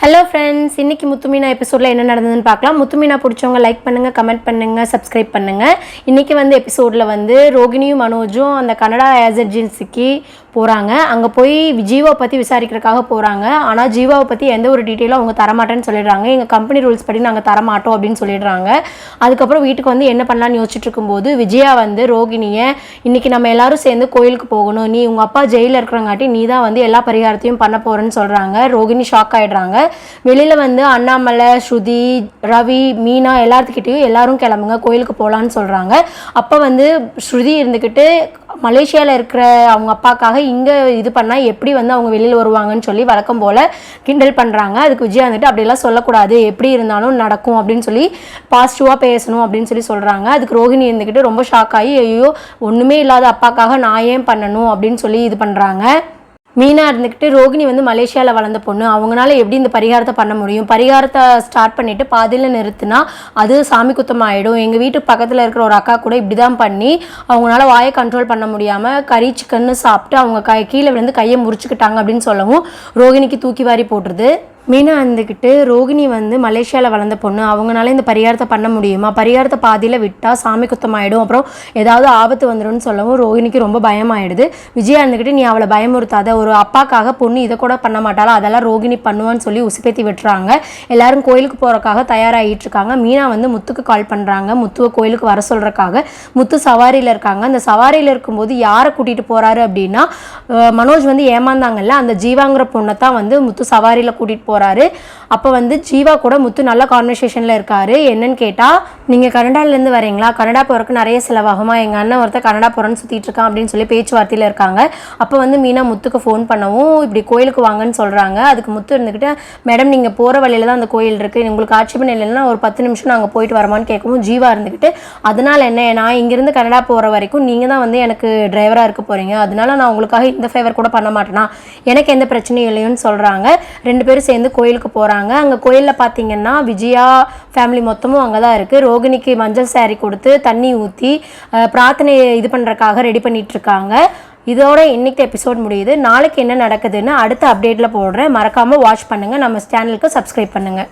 Hello friends இன்னைக்கு முத்துமீனா எபிசோடில் என்ன நடந்ததுன்னு பார்க்கலாம். முத்துமீனா பிடிச்சவங்க லைக் பண்ணுங்கள் கமெண்ட் பண்ணுங்கள் சப்ஸ்கிரைப் பண்ணுங்கள் இன்றைக்கி வந்து எபிசோடில் வந்து ரோகிணியும் மனோஜும் அந்த கனடா ஏஜென்சிக்கு போகிறாங்க அங்கே போய் ஜீவாவை பற்றி விசாரிக்கிறதுக்காக போகிறாங்க ஆனால் ஜீவாவை பற்றி எந்த ஒரு டீட்டெயிலும் அவங்க தரமாட்டேன்னு சொல்லிடுறாங்க. எங்கள் கம்பெனி ரூல்ஸ் படி நாங்கள் தரமாட்டோம் அப்படின்னு சொல்லிடுறாங்க. அதுக்கப்புறம் வீட்டுக்கு வந்து என்ன பண்ணலாம்னு யோசிச்சுட்டு இருக்கும்போது விஜயா வந்து ரோகிணியை இன்னைக்கு நம்ம எல்லாரும் சேர்ந்து கோயிலுக்கு போகணும். நீ உங்கள் அப்பா ஜெயிலில் இருக்கிறங்காட்டி நீ தான் வந்து எல்லா பரிகாரத்தையும் பண்ண போகிறேன்னு சொல்கிறாங்க ரோகிணி ஷாக் ஆகிடுறாங்க வெளியில் வந்து அண்ணாமலை ஸ்ருதி ரவி மீனா எல்லாத்துக்கிட்டேயும் எல்லாரும் கிளம்புங்க. கோயிலுக்கு போகலான்னு சொல்கிறாங்க அப்போ வந்து ஸ்ருதி இருந்துக்கிட்டு மலேசியாவில் இருக்கிற அவங்க அப்பாக்காக இங்கே இது பண்ணால் எப்படி வந்து அவங்க வெளியில் வருவாங்கன்னு சொல்லி வழக்கம் போல் கிண்டல் பண்ணுறாங்க அதுக்கு விஜயா வந்துட்டு அப்படிலாம் சொல்லக்கூடாது. எப்படி இருந்தாலும் நடக்கும் அப்படின்னு சொல்லி பாசிட்டிவாக பேசணும் அப்படின்னு சொல்லி சொல்கிறாங்க அதுக்கு ரோஹிணி இருந்துக்கிட்டு ரொம்ப ஷாக் ஆகி ஐயோ ஒன்றுமே இல்லாத அப்பாக்காக நான் ஏன் பண்ணணும்? அப்படின்னு சொல்லி இது பண்ணுறாங்க மீனா இருந்துக்கிட்டு ரோகிணி வந்து மலேசியாவில் வளர்ந்த பொண்ணு. அவங்களால எப்படி இந்த பரிகாரத்தை பண்ண முடியும்? பரிகாரத்தை ஸ்டார்ட் பண்ணிட்டு பாதியில் நிறுத்தினா அது சாமி குத்தம் ஆகிடும் எங்கள் வீட்டு பக்கத்தில் இருக்கிற ஒரு அக்கா கூட இப்படி தான் பண்ணி அவங்களால வாயை கண்ட்ரோல் பண்ண முடியாமல் கறி சிக்கன்னு சாப்பிட்டு அவங்க கை கீழே விழுந்து கையை முறிச்சுக்கிட்டாங்க அப்படின்னு சொல்லவும் ரோகிணிக்கு தூக்கி வாரி போட்டுருது. மீனா இருந்துக்கிட்டு ரோகிணி வந்து மலேசியாவில் வளர்ந்த பொண்ணு. அவங்களால இந்த பரிகாரத்தை பண்ண முடியுமா? பரிகாரத்தை பாதியில் விட்டால் சாமி குத்தம் ஆகிடும் அப்புறம் ஏதாவது ஆபத்து வந்துடும்னு சொல்லவும் ரோகிணிக்கு ரொம்ப பயமாயிடுது. விஜயா இருந்துக்கிட்டு நீ அவளை பயமுறுத்தாத. ஒரு அப்பாக்காக பொண்ணு இதை கூட பண்ண மாட்டாளா? அதெல்லாம் ரோகிணி பண்ணுவான்னு சொல்லி உசுப்பேத்தி விட்டுறாங்க. எல்லாரும் கோயிலுக்கு போகிறக்காக தயாராகிட்டு இருக்காங்க. மீனா வந்து முத்துக்கு கால் பண்ணுறாங்க முத்துவை கோயிலுக்கு வர சொல்கிறக்காக முத்து சவாரியில் இருக்காங்க. அந்த சவாரியில் இருக்கும்போது யாரை கூட்டிகிட்டு போகிறாரு அப்படின்னா மனோஜ் வந்து ஏமாந்தாங்கல்ல? அந்த ஜீவாங்கிற பொண்ணை தான் வந்து முத்து சவாரியில் கூட்டிகிட்டு போகிறாரு அப்போ வந்து ஜீவா கூட முத்து நல்ல கான்வர்சேஷனில் இருக்காரு. என்னன்னு கேட்டால் நீங்கள் கனடாலேருந்து வரீங்களா? கனடா போகிறக்கு நிறைய செலவாகுமா? எங்கள் அண்ணன் ஒருத்தர் கனடா போகிறேன்னு சுற்றிட்டு இருக்கான் அப்படின்னு சொல்லி பேச்சுவார்த்தையில் இருக்காங்க. அப்போ வந்து மீனா முத்துக்கு ஃபோன் பண்ணவும் இப்படி கோயிலுக்கு வாங்கன்னு சொல்கிறாங்க அதுக்கு முத்து இருந்துக்கிட்டு மேடம் நீங்கள் போகிற வழியில தான் அந்த கோயில் இருக்குது உங்களுக்கு ஆட்சேபம் இல்லைன்னா ஒரு பத்து நிமிஷம் நாங்கள் போயிட்டு வரமான்னு கேட்கவும் ஜீவா இருந்துக்கிட்டு அதனால் என்ன நான் இங்கேருந்து கனடா போகிற வரைக்கும் நீங்கள் தான் வந்து எனக்கு டிரைவராக இருக்க போகிறீங்க அதனால நான் உங்களுக்காக இந்த ஃபேவர் கூட பண்ண மாட்டேனா? எனக்கு எந்த பிரச்சனையும் இல்லைன்னு சொல்கிறாங்க ரெண்டு பேரும் சேர்ந்து கோயிலுக்கு போகிறாங்க அங்கே கோயிலில் பார்த்தீங்கன்னா விஜயா ஃபேமிலி மொத்தமும் அங்கே தான் இருக்குது ரோகிணிக்கு மஞ்சள் சாரி கொடுத்து தண்ணி ஊற்றி பிரார்த்தனை இது பண்ணுறக்காக ரெடி பண்ணிகிட்ருக்காங்க இருக்காங்க இதோட இன்னைக்கு எபிசோட் முடியுது. நாளைக்கு என்ன நடக்குதுன்னு அடுத்த அப்டேட்டில் போடுறேன். மறக்காமல் வாட்ச் பண்ணுங்கள் நம்ம சேனலுக்கு சப்ஸ்கிரைப் பண்ணுங்கள்